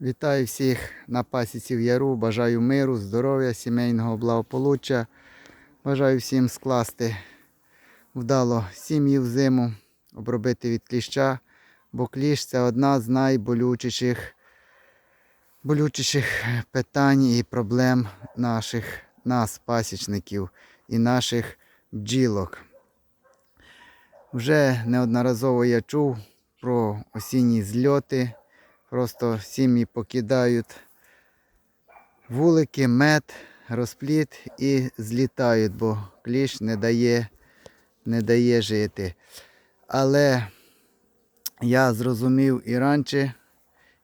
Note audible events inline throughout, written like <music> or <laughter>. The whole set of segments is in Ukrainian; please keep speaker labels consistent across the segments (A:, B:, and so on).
A: Вітаю всіх на пасіці в яру. Бажаю миру, здоров'я, сімейного благополуччя. Бажаю всім скласти вдало сім'ї в зиму, обробити від кліща, бо кліщ це одна з найболючіших болючіших питань і проблем наших нас, пасічників і наших бджілок. Вже неодноразово я чув про осінні зльоти. Просто сім'ї покидають вулики, мед, розпліт і злітають, бо кліщ не дає, не дає жити. Але я зрозумів і раніше,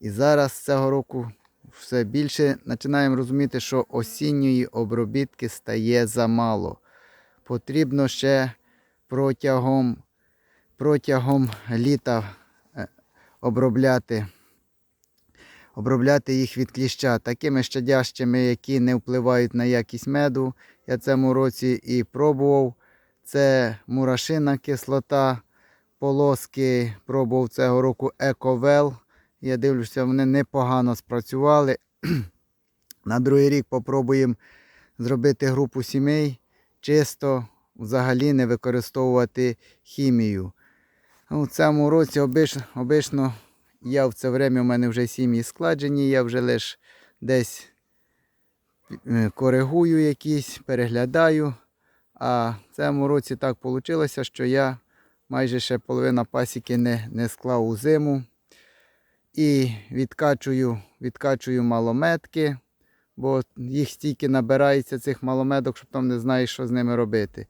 A: і зараз цього року все більше починаємо розуміти, що осінньої обробітки стає замало. Потрібно ще протягом, протягом літа е, обробляти обробляти їх від кліща такими щадящими, які не впливають на якість меду. Я цьому році і пробував. Це мурашина кислота, полоски пробував цього року Ековел. Я дивлюся, вони непогано спрацювали. <clears throat> На другий рік попробуємо зробити групу сімей, чисто взагалі не використовувати хімію. У цьому році обично, я в це время у мене вже сім'ї складжені, я вже лише десь е, коригую якісь, переглядаю. А в цьому році так вийшло, що я майже ще половина пасіки не, не склав у зиму. І відкачую, відкачую малометки, бо їх стільки набирається цих маломедок, що там не знаєш, що з ними робити.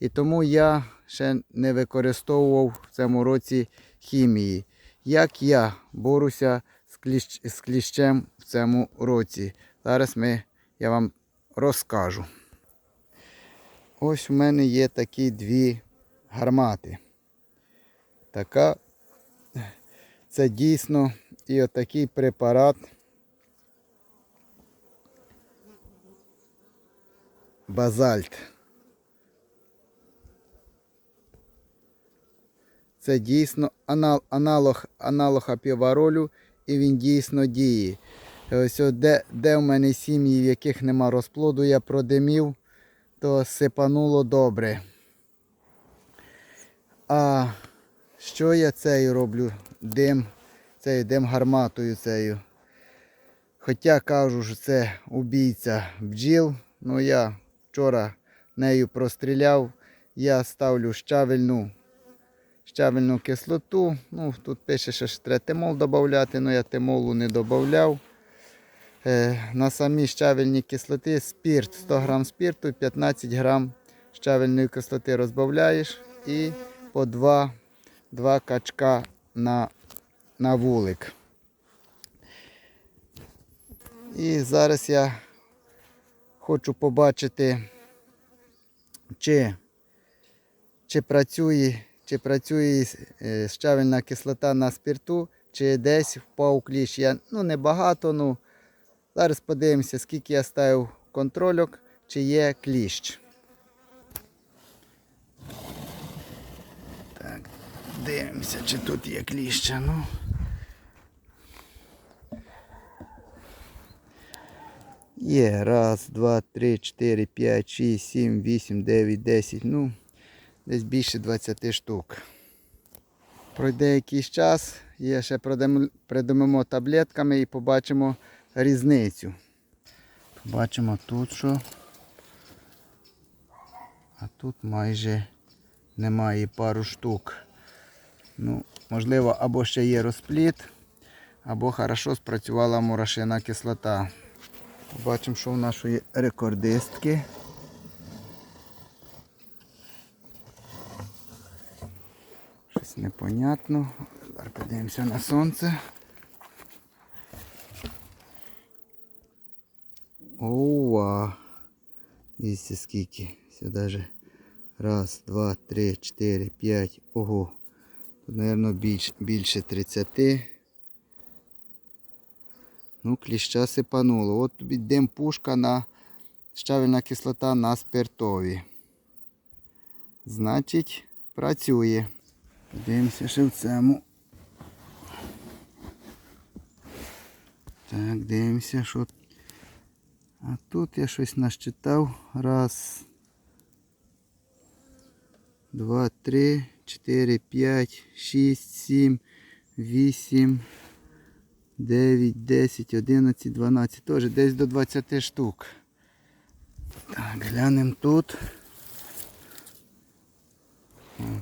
A: І тому я ще не використовував в цьому році хімії як я борюся з, кліщ, з кліщем в цьому році. Зараз ми, я вам розкажу. Ось у мене є такі дві гармати. Така, це дійсно і отакий препарат. Базальт. Це дійсно анал, аналог аналог апіваролю і він дійсно діє. Ось де, де в мене сім'ї, в яких нема розплоду, я продимів, то сипануло добре. А що я цею роблю? Дим, цею дим гарматою цею. Хоча кажу, що це убійця бджіл, ну я вчора нею простріляв, я ставлю щавельну щавельну кислоту. Ну, Тут пише, що треба тимол додати, але я тимолу не додавав. Е, на самі щавельні кислоти спірт, 100 г спірту, 15 г щавельної кислоти розбавляєш і по 2 2 качка на, на вулик. І зараз я хочу побачити, чи, чи працює чи працює е, щавельна кислота на спирту, чи десь впав кліщ. Я, ну небагато, ну зараз подивимося, скільки я ставив контрольок, чи є кліщ. Так, дивимося, чи тут є кліща. Ну. Є. Раз, два, три, чотири, п'ять, шість, сім, вісім, дев'ять, десять. Ну, десь більше 20 штук. Пройде якийсь час, є ще придумимо таблетками і побачимо різницю. Побачимо тут що. А тут майже немає пару штук. Ну, Можливо, або ще є розпліт, або хорошо спрацювала мурашина кислота. Побачимо, що в нашої рекордистки. Щось непонятно. Зараз подивимося на сонце. Ова! Дивіться скільки. Сюди же. Раз, два, три, чотири, п'ять. Ого. Тут, мабуть, більш, більше 30. Ну, кліща сипануло. От тобі дим пушка на щавельна кислота на спиртові. Значить, працює. Дивимося ще в цьому. Так, дивимося, що. А тут я щось насчитав. Раз. Два, три, чотири, п'ять, шість, сім, вісім, дев'ять, десять, одинадцять, дванадцять. Теж десь до 20 штук. Так, глянемо тут.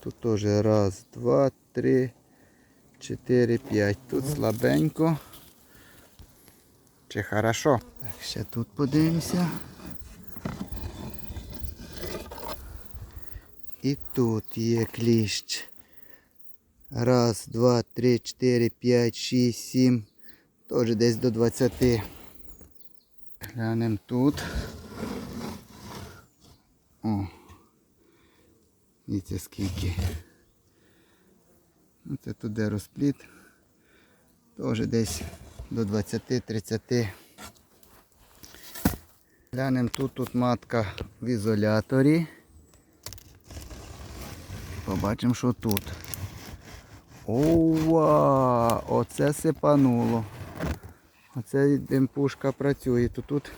A: Тут теж раз, два, три, чотири, п'ять. Тут слабенько. Чи хорошо? Так, ще тут подивимося. І тут є кліщ. Раз, два, три, чотири, п'ять, шість, сім. Теж десь до 20. Глянемо тут. О. Дивіться скільки. Ну, Це тут де розпліт. Теж десь до 20-30. Глянемо тут, тут матка в ізоляторі. Побачимо, що тут. Ова! Оце сипануло. Оце демпушка працює. То тут.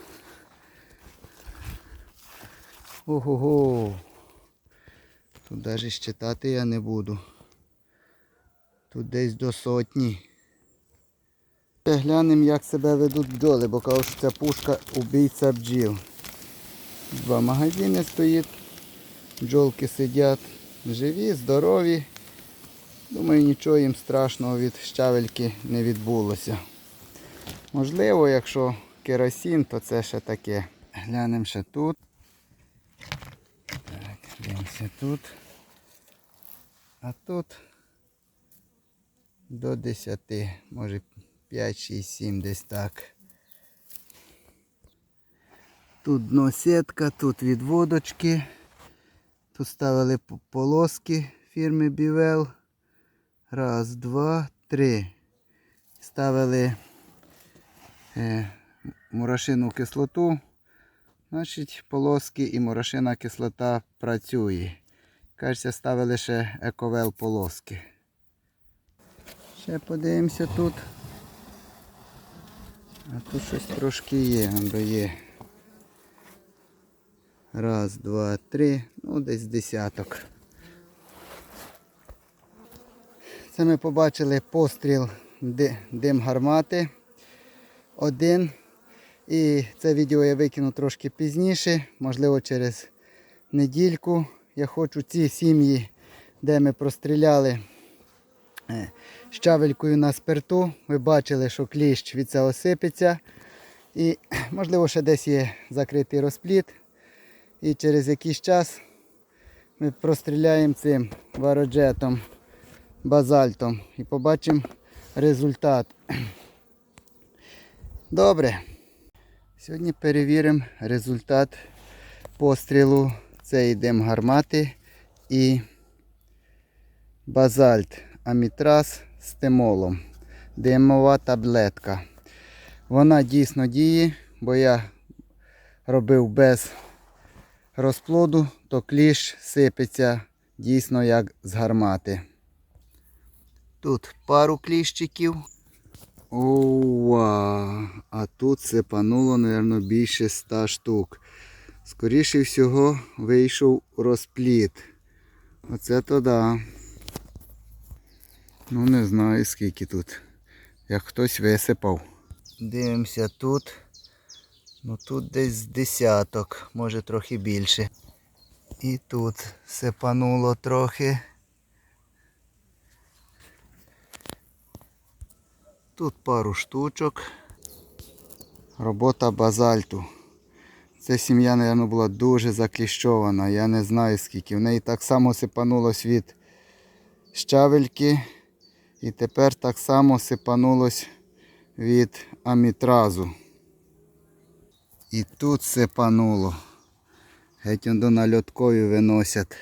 A: Ого-го. Тут навіть щитати я не буду. Тут десь до сотні. Глянемо, як себе ведуть бджоли, бо кажуть, що це пушка убійця бджіл. Два магазини стоїть. Бджолки сидять живі, здорові. Думаю, нічого їм страшного від щавельки не відбулося. Можливо, якщо керосин, то це ще таке. Глянемо ще тут. Так, тут. А тут до 10, може 5, 6, 7 десь так. Тут дно сітка, тут відводочки. Тут ставили полоски фірми Бівел. Раз, два, три. Ставили е, мурашину кислоту. Значить, полоски і мурашина кислота працює. Кажеться, ставили ще ековел полоски. Ще подивимося тут. А тут щось трошки є, бо є. Раз, два, три, ну десь десяток. Це ми побачили постріл дим гармати. Один. І це відео я викину трошки пізніше, можливо через недільку. Я хочу ці сім'ї, де ми простріляли е, щавелькою на спирту. Ви бачили, що кліщ від цього сипеться. І <clears throat> можливо ще десь є закритий розпліт. І через якийсь час ми простріляємо цим вароджетом, базальтом і побачимо результат. <clears throat> Добре. Сьогодні перевіримо результат пострілу. Це йдем гармати і базальт амітраз з темолом. Димова таблетка. Вона дійсно діє, бо я робив без розплоду, то кліщ сипеться дійсно як з гармати. Тут пару кліщиків. Ова! А тут сипануло, мабуть, більше 100 штук. Скоріше всього вийшов розпліт. Оце то да. Ну не знаю скільки тут. Як хтось висипав. Дивимося тут. Ну тут десь десяток, може трохи більше. І тут сипануло трохи. Тут пару штучок. Робота базальту. Ця сім'я, мабуть, була дуже закліщована. Я не знаю скільки. В неї так само сипанулось від щавельки. І тепер так само сипанулось від амітразу. І тут сипануло. Геть до нальоткою виносять.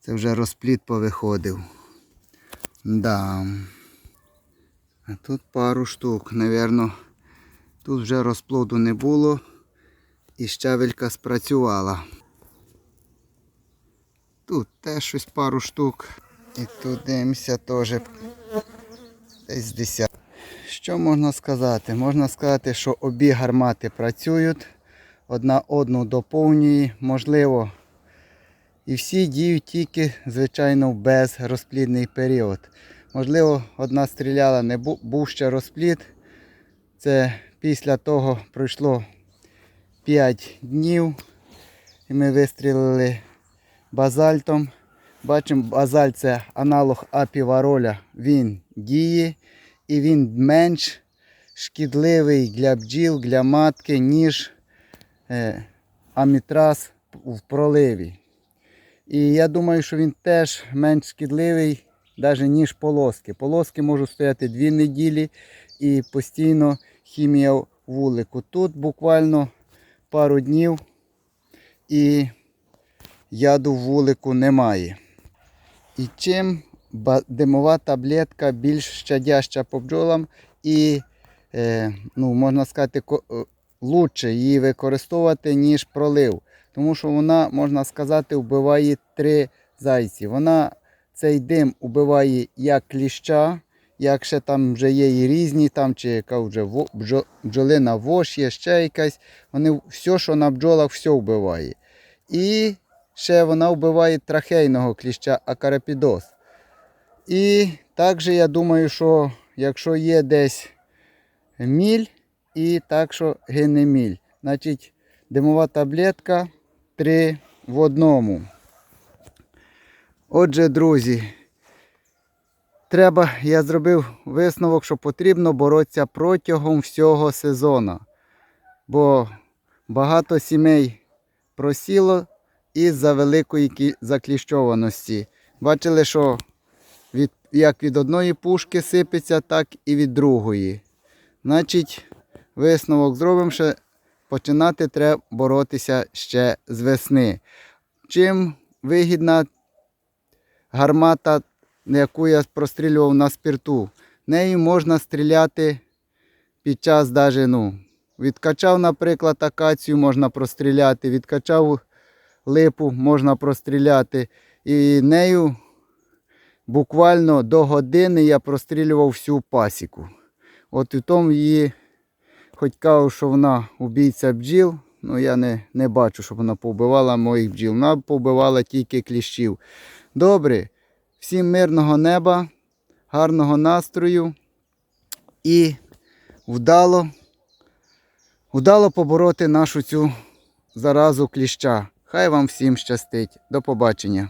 A: Це вже розпліт повиходив. Да. А тут пару штук. Навірно, тут вже розплоду не було. І щавелька спрацювала. Тут теж щось пару штук. І тут дивимося теж десь 10. Що можна сказати? Можна сказати, що обі гармати працюють, одна одну доповнює, можливо. І всі діють тільки, звичайно, в безрозплідний період. Можливо, одна стріляла, не бу- був ще розплід. Це після того пройшло 5 днів. І ми вистрілили базальтом. Бачимо, базальт це аналог апівароля. Він діє і він менш шкідливий для бджіл, для матки, ніж е, амітраз в проливі. І я думаю, що він теж менш шкідливий, навіть ніж полоски. Полоски можуть стояти дві неділі і постійно хімія вулику. Тут буквально пару днів і яду вулику немає. І чим димова таблетка більш щадяща по бджолам і, е, ну, можна сказати, е, лучше її використовувати, ніж пролив. Тому що вона, можна сказати, вбиває три зайці. Вона цей дим вбиває як кліща, як ще там вже є і різні, там, чи яка вже бджолина вож є, ще якась. Вони все, що на бджолах, все вбиває. І ще вона вбиває трахейного кліща акарапідоз. І також я думаю, що якщо є десь міль, і так, що гине міль. Значить, димова таблетка 3 в одному. Отже, друзі, треба, я зробив висновок, що потрібно боротися протягом всього сезону. Бо багато сімей просіло із-за великої закліщованості. Бачили, що від, як від одної пушки сипеться, так і від другої. Значить, висновок зробимо, що починати треба боротися ще з весни. Чим вигідна гармата, яку я прострілював на спирту. Нею можна стріляти під час даже, ну, відкачав, наприклад, акацію, можна простріляти, відкачав липу, можна простріляти. І нею буквально до години я прострілював всю пасіку. От у тому її, хоч кажу, що вона убійця бджіл, ну я не, не бачу, щоб вона повбивала моїх бджіл. Вона повбивала тільки кліщів. Добре, всім мирного неба, гарного настрою і вдало, вдало побороти нашу цю заразу кліща. Хай вам всім щастить. До побачення.